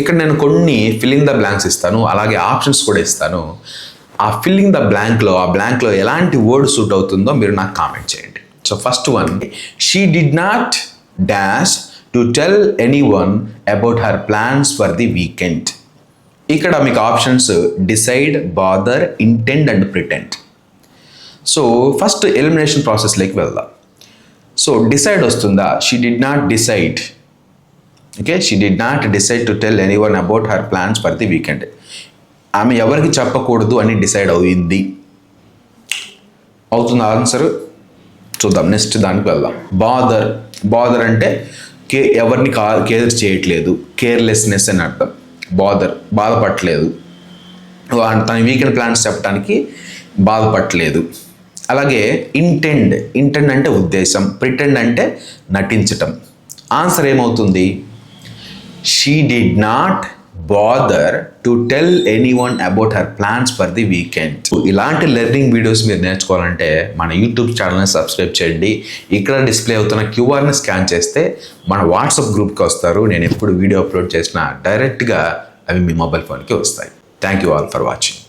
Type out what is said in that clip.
ఇక్కడ నేను కొన్ని ఫిల్లింగ్ ద బ్లాంక్స్ ఇస్తాను అలాగే ఆప్షన్స్ కూడా ఇస్తాను. ఆ ఫిల్లింగ్ ద బ్లాంక్లో ఆ బ్లాంక్లో ఎలాంటి వర్డ్ సూట్ అవుతుందో మీరు నాకు కామెంట్ చేయండి. So first one she did not dash to tell anyone about her plans for the weekend ఇక్కడ మీకు options decide bother intend and pretend so first elimination ప్రాసెస్లోకి వెళ్దాం. సో డిసైడ్ వస్తుందా? She did not decide okay she did not decide to tell anyone about her plans for the weekend ఆమె ఎవరికి చెప్పకూడదు అని decide అయింది. అవుతుంది ఆన్సర్ చూద్దాం నెక్స్ట్ దానికి వెళ్దాం. బాదర్ బాదర్ అంటే కే ఎవరిని కా కేర్ చేయట్లేదు. కేర్లెస్నెస్ అని అర్థం. బాదర్ బాధపడలేదు తన వీకెండ్ ప్లాన్స్ చెప్పడానికి బాధపడట్లేదు. అలాగే ఇంటెండ్ ఇంటెండ్ అంటే ఉద్దేశం. ప్రిటెండ్ అంటే నటించటం. ఆన్సర్ ఏమవుతుంది? She did not bother to tell anyone about her plans for the weekend ఇలాంటి లెర్నింగ్ వీడియోస్ మీరు నేర్చుకోవాలంటే మన యూట్యూబ్ ఛానల్ని సబ్స్క్రైబ్ చేయండి. ఇక్కడ డిస్ప్లే అవుతున్న క్యూఆర్ని స్కాన్ చేస్తే మన వాట్సాప్ గ్రూప్కి వస్తారు. నేను ఎప్పుడు వీడియో అప్లోడ్ చేసినా డైరెక్ట్గా అవి మీ మొబైల్ ఫోన్కి వస్తాయి. Thank you all for watching